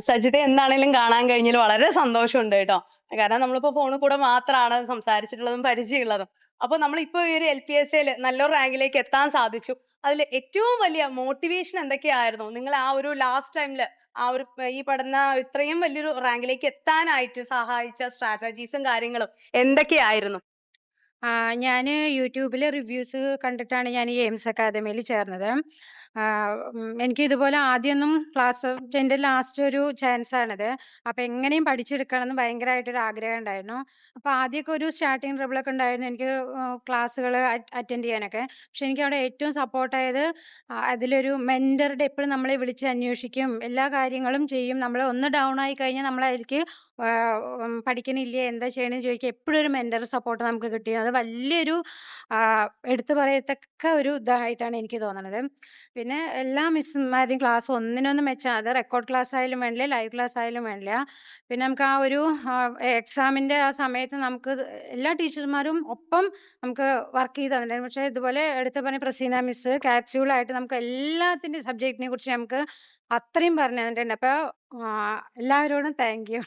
സജിത്തെ എന്താണെങ്കിലും കാണാൻ കഴിഞ്ഞാൽ വളരെ സന്തോഷമുണ്ട് കേട്ടോ. കാരണം നമ്മളിപ്പോ ഫോണിൽ കൂടെ മാത്രമാണ് സംസാരിച്ചിട്ടുള്ളതും പരിചയമുള്ളതും. അപ്പൊ നമ്മളിപ്പോ ഈ ഒരു എൽ പി എസ് എയിൽ നല്ലൊരു റാങ്കിലേക്ക് എത്താൻ സാധിച്ചു. അതിൽ ഏറ്റവും വലിയ മോട്ടിവേഷൻ എന്തൊക്കെയായിരുന്നു? നിങ്ങൾ ആ ഒരു ലാസ്റ്റ് ടൈമിൽ ആ ഒരു ഈ പഠന ഇത്രയും വലിയൊരു റാങ്കിലേക്ക് എത്താനായിട്ട് സഹായിച്ച സ്ട്രാറ്റജീസും കാര്യങ്ങളും എന്തൊക്കെയായിരുന്നു? ഞാൻ യൂട്യൂബിൽ റിവ്യൂസ് കണ്ടിട്ടാണ് ഞാൻ ഈ എയിംസ് അക്കാദമിയിൽ ചേർന്നത്. ആ, എനിക്ക് ഇതുപോലെ ആദ്യമൊന്നും ക്ലാസ് എന്റെ ലാസ്റ്റ് ഒരു ചാൻസ് ആണിത് അപ്പം എങ്ങനെയും പഠിച്ചെടുക്കണം എന്ന് ഭയങ്കരമായിട്ടൊരു ആഗ്രഹം ഉണ്ടായിരുന്നു. അപ്പോൾ ആദ്യമൊക്കെ ഒരു സ്റ്റാർട്ടിങ് ട്രബിളൊക്കെ ഉണ്ടായിരുന്നു എനിക്ക് ക്ലാസ്സുകൾ അറ്റൻഡ് ചെയ്യാനൊക്കെ. പക്ഷെ എനിക്ക് അവിടെ ഏറ്റവും സപ്പോർട്ടായത് അതിലൊരു മെന്ററുടെ എപ്പോഴും നമ്മളെ വിളിച്ച് അന്വേഷിക്കും എല്ലാ കാര്യങ്ങളും ചെയ്യും. നമ്മൾ ഒന്ന് ഡൗൺ ആയി കഴിഞ്ഞാൽ നമ്മളതിലേക്ക് പഠിക്കണില്ലേ എന്താ ചെയ്യണമെന്ന് ചോദിക്കുക എപ്പോഴും ഒരു മെന്റർ സപ്പോർട്ട് നമുക്ക് കിട്ടിയത് വലിയൊരു എടുത്തു പറയത്തക്ക ഒരു ഇതായിട്ടാണ് എനിക്ക് തോന്നുന്നത് പിന്നെ എല്ലാ മിസ്സുമാരുടെയും ക്ലാസ് ഒന്നിനൊന്ന് മെച്ചാൽ അത് റെക്കോർഡ് ക്ലാസ് ആയാലും വേണ്ടില്ല ലൈവ് ക്ലാസ് ആയാലും വേണ്ടില്ല. പിന്നെ നമുക്ക് ആ ഒരു എക്സാമിന്റെ ആ സമയത്ത് നമുക്ക് എല്ലാ ടീച്ചർമാരും ഒപ്പം നമുക്ക് വർക്ക് ചെയ്ത് തന്നിട്ടുണ്ടായിരുന്നു. പക്ഷേ ഇതുപോലെ എടുത്തു പറഞ്ഞ പ്രസീന മിസ്സ് ക്യാപ്സ്യൂളായിട്ട് നമുക്ക് എല്ലാത്തിന്റെ സബ്ജക്റ്റിനെ കുറിച്ച് നമുക്ക് അത്രയും പറഞ്ഞു തന്നിട്ടുണ്ട്. അപ്പോൾ എല്ലാവരോടും താങ്ക് യു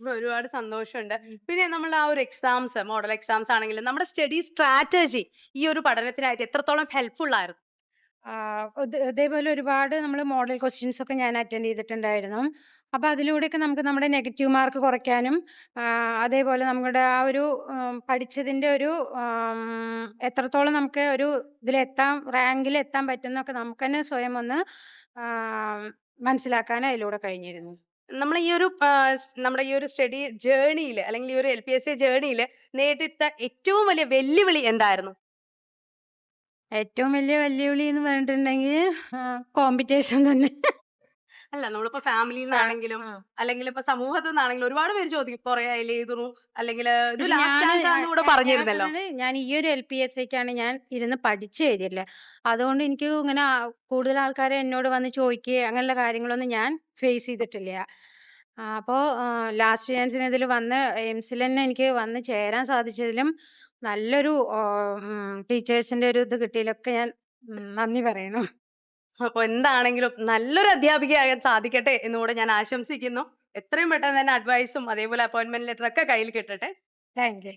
ഒരുപാട് സന്തോഷമുണ്ട്. പിന്നെ നമ്മൾ ആ ഒരു എക്സാംസ് മോഡൽ എക്സാംസ് ആണെങ്കിലും നമ്മുടെ സ്റ്റഡി സ്ട്രാറ്റജി ഈ ഒരു പഠനത്തിനായിട്ട് എത്രത്തോളം ഹെൽപ്ഫുൾ ആയിരുന്നു? അതേപോലെ ഒരുപാട് നമ്മൾ മോഡൽ ക്വസ്റ്റ്യൻസ് ഒക്കെ ഞാൻ അറ്റൻഡ് ചെയ്തിട്ടുണ്ടായിരുന്നു. അപ്പോൾ അതിലൂടെയൊക്കെ നമുക്ക് നമ്മുടെ നെഗറ്റീവ് മാർക്ക് കുറയ്ക്കാനും അതേപോലെ നമ്മുടെ ആ ഒരു പഠിച്ചതിന്റെ പഠിച്ചതിന്റെ ഒരു എത്രത്തോളം നമുക്ക് ഒരു ഇതിലെത്താൻ റാങ്കിൽ എത്താൻ പറ്റുന്നൊക്കെ നമുക്ക് തന്നെ സ്വയം ഒന്ന് മനസ്സിലാക്കാൻ അതിലൂടെ കഴിഞ്ഞിരുന്നു. നമ്മൾ ഈ ഒരു നമ്മുടെ ഈ ഒരു സ്റ്റഡി ജേർണിയിൽ അല്ലെങ്കിൽ ഈ ഒരു എൽ പി എസ് സി ജേർണിയിൽ നേരിട്ട ഏറ്റവും വലിയ വെല്ലുവിളി എന്തായിരുന്നു? ഏറ്റവും വലിയ വെല്ലുവിളി എന്ന് പറഞ്ഞിട്ടുണ്ടെങ്കിൽ കോമ്പറ്റീഷൻ തന്നെ. അല്ല നമ്മളിപ്പോ ഫാമിലിയിൽ നിന്നാണെങ്കിലും അല്ലെങ്കിൽ ഇപ്പൊ സമൂഹത്തിൽ നിന്നാണെങ്കിലും ഒരുപാട് പേര് ചോദിക്കും കൊറേ എഴുതുന്നു? അല്ലെങ്കിൽ കൂടെ പറഞ്ഞിരുന്നല്ലോ. ഞാൻ ഈ ഒരു എൽ പി എസ് സിക്കാണ് ഞാൻ ഇരുന്ന് പഠിച്ചു എഴുതിയില്ല. അതുകൊണ്ട് എനിക്ക് ഇങ്ങനെ കൂടുതൽ ആൾക്കാരെ എന്നോട് വന്ന് ചോദിക്കുക അങ്ങനെയുള്ള കാര്യങ്ങളൊന്നും ഞാൻ ഫേസ് ചെയ്തിട്ടില്ല. അപ്പോ ലാസ്റ്റ് ചാൻസിന് ഇതിൽ വന്ന് എയിംസിൽ തന്നെ എനിക്ക് വന്ന് ചേരാൻ സാധിച്ചതിലും നല്ലൊരു ടീച്ചേഴ്സിന്റെ ഒരു ഇത് കിട്ടിയതിലൊക്കെ ഞാൻ നന്ദി പറയണു. അപ്പൊ എന്താണെങ്കിലും നല്ലൊരു അധ്യാപികയാകാൻ സാധിക്കട്ടെ എന്നുകൂടെ ഞാൻ ആശംസിക്കുന്നു. എത്രയും പെട്ടെന്ന് തന്നെ അഡ്വൈസും അതേപോലെ അപ്പോയിന്റ്മെന്റ് ലെറ്റർ ഒക്കെ കയ്യിൽ കിട്ടട്ടെ. Thank you